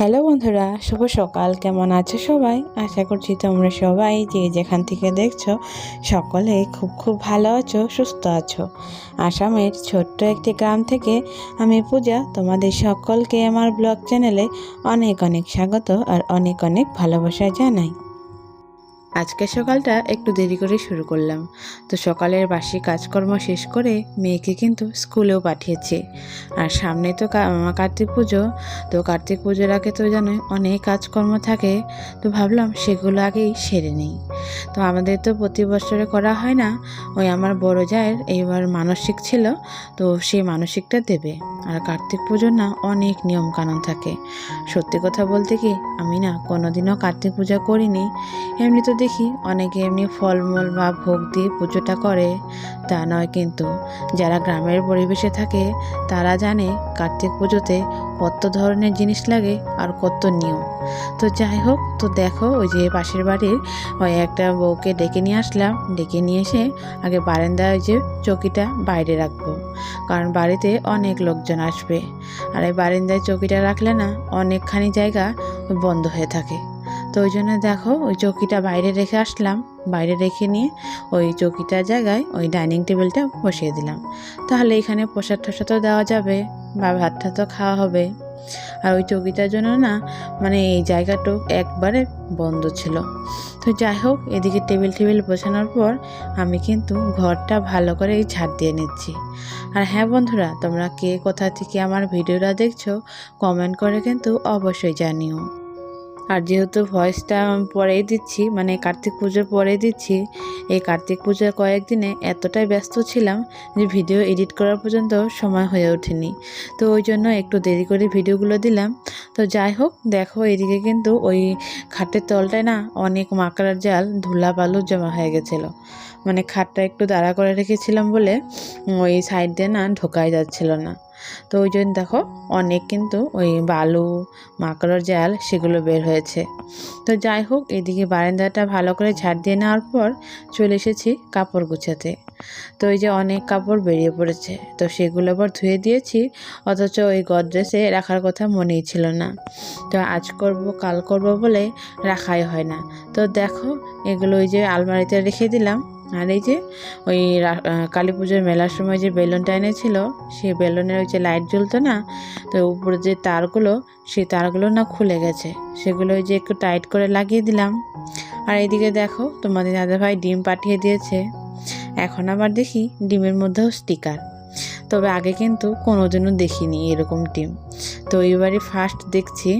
Hello বন্ধুরা, শুভ সকাল। কেমন আছো সবাই? আশা করছি তোমরা সবাই যে যেখান থেকে দেখছ, সকলে খুব খুব ভালো আছো, সুস্থ আছো। আসামের ছোট্ট একটি গ্রাম থেকে আমি পূজা, তোমাদের সকলকে আমার ব্লগ চ্যানেলে অনেক অনেক স্বাগত আর অনেক অনেক ভালোবাসা জানাই। আজকে সকালটা একটু দেরি করে শুরু করলাম। তো সকালের বাসি কাজকর্ম শেষ করে মেয়েকে কিন্তু স্কুলেও পাঠিয়েছি। আর সামনে তো কার্তিক পুজো, তো কার্তিক পুজোর আগে তো জানো অনেক কাজকর্ম থাকে, তো ভাবলাম সেগুলো আগেই সেরে নিই। তো আমাদের তো প্রতি বছরে করা হয় না, ওই আমার বড় জায়ের এইবার মানসিক ছিল, তো সেই মানসিকটা দেবে। আর কার্তিক পুজোর না অনেক নিয়ম কানুন থাকে। সত্যি কথা বলতে কি, আমি না কোনোদিনও কার্তিক পূজা করিনি। এমনি তো দেখি অনেকে এমনি ফলমূল বা ভোগ দিয়ে পুজোটা করে, তা নয় কিন্তু। যারা গ্রামের পরিবেশে থাকে, তারা জানে কার্তিক পুজোতে কত ধরনের জিনিস লাগে আর কত নিয়ম। তো যাই হোক, তো দেখো ওই যে পাশের বাড়ির ওই একটা বউকে ডেকে নিয়ে আসলাম। ডেকে নিয়ে এসে আগে বারান্দায় ওই যে চৌকিটা বাইরে রাখব। কারণ বাড়িতে অনেক লোকজন আসবে। আর এই বারিন্দায় চৌকিটা রাখলে না অনেকখানি জায়গা বন্ধ হয়ে থাকে। তো ওই জন্য দেখো, ওই চৌকিটা বাইরে রেখে আসলাম। বাইরে রেখে নিয়ে ওই চৌকিটার জায়গায় ওই ডাইনিং টেবিলটা বসিয়ে দিলাম। তাহলে এখানে প্রসাদ টসাদও দেওয়া যাবে বা ভাতটা তো খাওয়া হবে। আর ওই চৌকিটার জন্য না মানে এই জায়গাটা একবারে বন্ধ ছিল। তো যাই হোক, এদিকে টেবিল টেবিল বসানোর পর আমি কিন্তু ঘরটা ভালো করে ছাড় দিয়ে নিচ্ছি। আর হ্যাঁ বন্ধুরা, তোমরা কে কোথা থেকে আমার ভিডিওটা দেখছ কমেন্ট করে কিন্তু অবশ্যই জানিও। আর যেহেতু ভয়েসটা পরেই দিচ্ছি মানে কার্তিক পুজোর পরে দিচ্ছি, এই কার্তিক পুজোর কয়েকদিনে এতটাই ব্যস্ত ছিলাম যে ভিডিও এডিট করার পর্যন্ত সময় হয়ে ওঠেনি। তো ওই জন্য একটু দেরি করে ভিডিওগুলো দিলাম। তো যাই হোক, দেখো এদিকে কিন্তু ওই খাটের তলটায় না অনেক মাকড়ার জাল, ধুলা বালু জমা হয়ে গেছিল। মানে খাটটা একটু দাঁড়া করে রেখেছিলাম বলে ওই সাইড দিয়ে না ঢোকাই যাচ্ছিল না। তো ওই জন্য দেখো অনেক কিন্তু ওই বালু, মাকড়ার জাল সেগুলো বের হয়েছে। তো যাই হোক, এদিকে বারান্দাটা ভালো করে ঝাড় দিয়ে নেওয়ার পর চলে এসেছি কাপড় গুছাতে। তো এই যে অনেক কাপড় বেরিয়ে পড়েছে, তো সেগুলো আবার ধুয়ে দিয়েছি, অথচ ওই গডরেজে রাখার কথা মনেই ছিল না। তো আজ করব, কাল করব বলে রাখাই হয় না। তো দেখো, এগুলো ওই যে আলমারিতে রেখে দিলাম। আর এই যে ওই কালী পুজোর মেলার সময় যে বেলুনটা এনেছিল, সেই বেলুনের ওই যে লাইট জ্বলতো না, তো উপরে যে তারগুলো, সেই তারগুলো না খুলে গেছে। সেগুলো ওই যে একটু টাইট করে লাগিয়ে দিলাম। আর এইদিকে দেখো, তোমাদের দাদাভাই ডিম পাঠিয়ে দিয়েছে। এখন আবার দেখি ডিমের মধ্যেও স্টিকার। তবে আগে কিন্তু কোনোদিনও দেখিনি এরকম ডিম। তো এবারে ফার্স্ট দেখছি।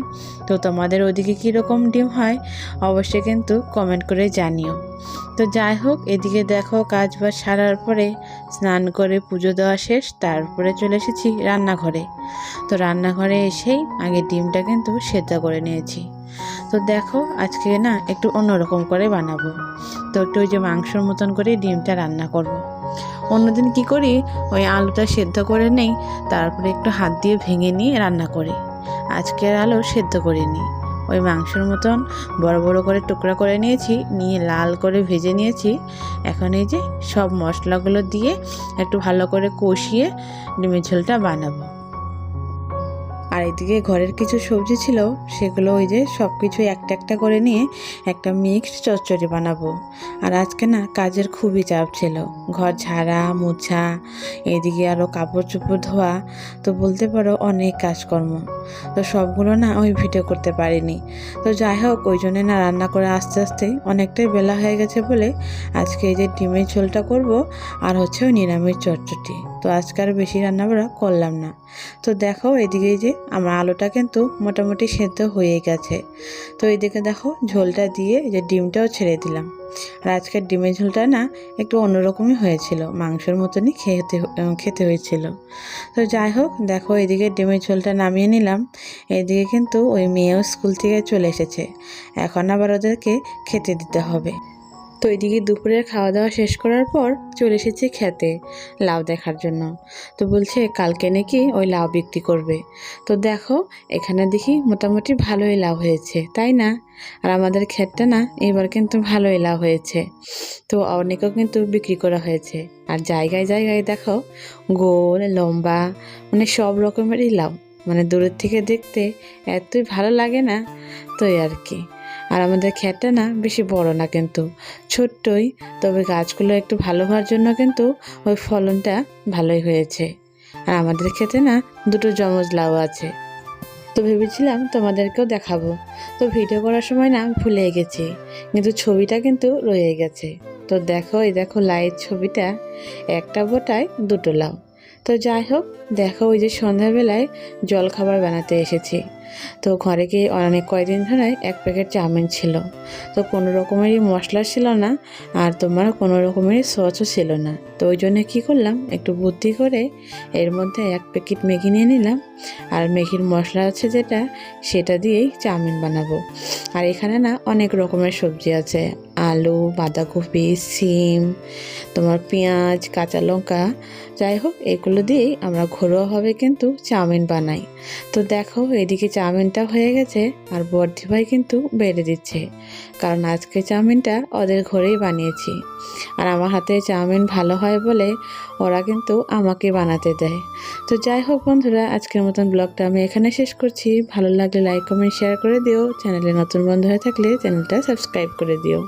তো তোমাদের ওদিকে কীরকম ডিম হয় অবশ্যই কিন্তু কমেন্ট করে জানিও। তো যাই হোক, এদিকে দেখো কাজ বাজ সারার পরে স্নান করে পুজো দেওয়া শেষ, তারপরে চলে এসেছি রান্নাঘরে। তো রান্নাঘরে এসেই আগে ডিমটা কিন্তু সেদ্ধ করে নিয়েছি। তো দেখো আজকে না একটু অন্যরকম করে বানাবো। তো একটু ওই যে মাংসর মতন করে ডিমটা রান্না করব। অন্যদিন কি করি? ওই আলুটা সেদ্ধ করে নেই, তারপরে একটু হাত দিয়ে ভেঙে নিয়ে রান্না করি। আজকের আলু সেদ্ধ করে নিই ওই মাংসের মতন বড় বড় করে টুকরা করে নিয়েছি, নিয়ে লাল করে ভেজে নিয়েছি। এখন এই যে সব মশলাগুলো দিয়ে একটু ভালো করে কষিয়ে ডিমের ঝোলটা বানাবো। আর এদিকে ঘরের কিছু সবজি ছিল, সেগুলো ওই যে সব কিছু একটা একটা করে নিয়ে একটা মিক্সড চচ্চড়ি বানাবো। আর আজকে না কাজের খুবই চাপ ছিল। ঘর ঝাড়া, মোছা, এদিকে আরও কাপড় চোপড় ধোয়া, তো বলতে পারো অনেক কাজকর্ম। তো সবগুলো না ওই ভিডিও করতে পারিনি। তো যাই হোক, ওই জন্যে না রান্না করে আস্তে আস্তে অনেকটাই বেলা হয়ে গেছে বলে আজকে এই যে ডিমের ঝোলটা করব আর হচ্ছে ওই নিরামিষ চটচটি। তো আজকে আর বেশি রান্না বান্না করলাম না। তো দেখো এদিকে যে আমার আলুটা কিন্তু মোটামুটি সেদ্ধ হয়ে গেছে। তো এদিকে দেখো ঝোলটা দিয়ে যে ডিমটাও ছেড়ে দিলাম। আর আজকের ডিমের ঝোলটা না একটু অন্যরকমই হয়েছিল। মাংসের মতনই খেতে খেতে হয়েছিল। তো যাই হোক, দেখো এদিকে ডিমের ঝোলটা নামিয়ে নিলাম। এদিকে কিন্তু ওই মেয়েও স্কুল থেকে চলে এসেছে। এখন আবার ওদেরকে খেতে দিতে হবে। তো এদিকে দুপুরের খাওয়া দাওয়া শেষ করার পর চলে এসেছি খেতে, লাউ দেখার জন্য। তো বলছে, কালকে নাকি ওই লাউ বিক্রি করবে। তো দেখো, এখানে দেখি মোটামুটি ভালোই লাভ হয়েছে, তাই না? আর আমাদের ক্ষেতটা না, এবার কিন্তু ভালোই লাভ হয়েছে। তো অনেকও কিন্তু বিক্রি করা হয়েছে। আর জায়গায় জায়গায় দেখো, গোল, লম্বা মানে সব রকমেরই লাউ। মানে দূরের থেকে দেখতে এতই ভালো লাগে না, তো আর কি। আর আমাদের ক্ষেতটা না বেশি বড় না কিন্তু, ছোট্টই। তবে গাছগুলো একটু ভালো হওয়ার জন্য কিন্তু ওই ফলনটা ভালোই হয়েছে। আর আমাদের ক্ষেতে না দুটো জমজ লাউ আছে। তো ভেবেছিলাম তোমাদেরকেও দেখাবো। তো ভিডিও করার সময় না ভুলে গেছি, কিন্তু ছবিটা কিন্তু রয়ে গেছে। তো দেখো, এই দেখো লাইয়ের ছবিটা, একটা বোটায় দুটো লাউ। তো যাই হোক, দেখো ওই যে সন্ধ্যাবেলায় জলখাবার বানাতে এসেছি। তো ঘরে গিয়ে অনেক কয়দিন ধরে এক প্যাকেট চাউমিন ছিল। তো কোনো রকমেরই মশলা ছিল না আর তোমার কোনো রকমেরই সসও ছিল না। তো ওই জন্য কী করলাম, একটু বুদ্ধি করে এর মধ্যে এক প্যাকেট ম্যাগি নিয়ে নিলাম আর ম্যাগির মশলা আছে যেটা, সেটা দিয়েই চাউমিন বানাবো। আর এখানে না অনেক রকমের সবজি আছে, আলু, বাঁধাকপি, সিম, তোমার পেঁয়াজ, কাঁচা লঙ্কা, যাই হোক এগুলো দিয়েই আমরা ঘরোয়াভাবে কিন্তু চাউমিন বানাই। তো দেখো এদিকে চাউমিনটা হয়ে গেছে আর বর্ধি ভাই কিন্তু বেড়ে দিচ্ছে। কারণ আজকে চাউমিনটা ওদের ঘরেই বানিয়েছি। আর আমার হাতে চাউমিন ভালো হয় বলে ওরা কিন্তু আমাকে বানাতে দেয়। তো যাই হোক বন্ধুরা, আজকের মতন ব্লগটা আমি এখানে শেষ করছি। ভালো লাগলে লাইক কমেন্ট শেয়ার করে দিও। চ্যানেলে নতুন বন্ধু হয়ে থাকলে চ্যানেলটা সাবস্ক্রাইব করে দিও।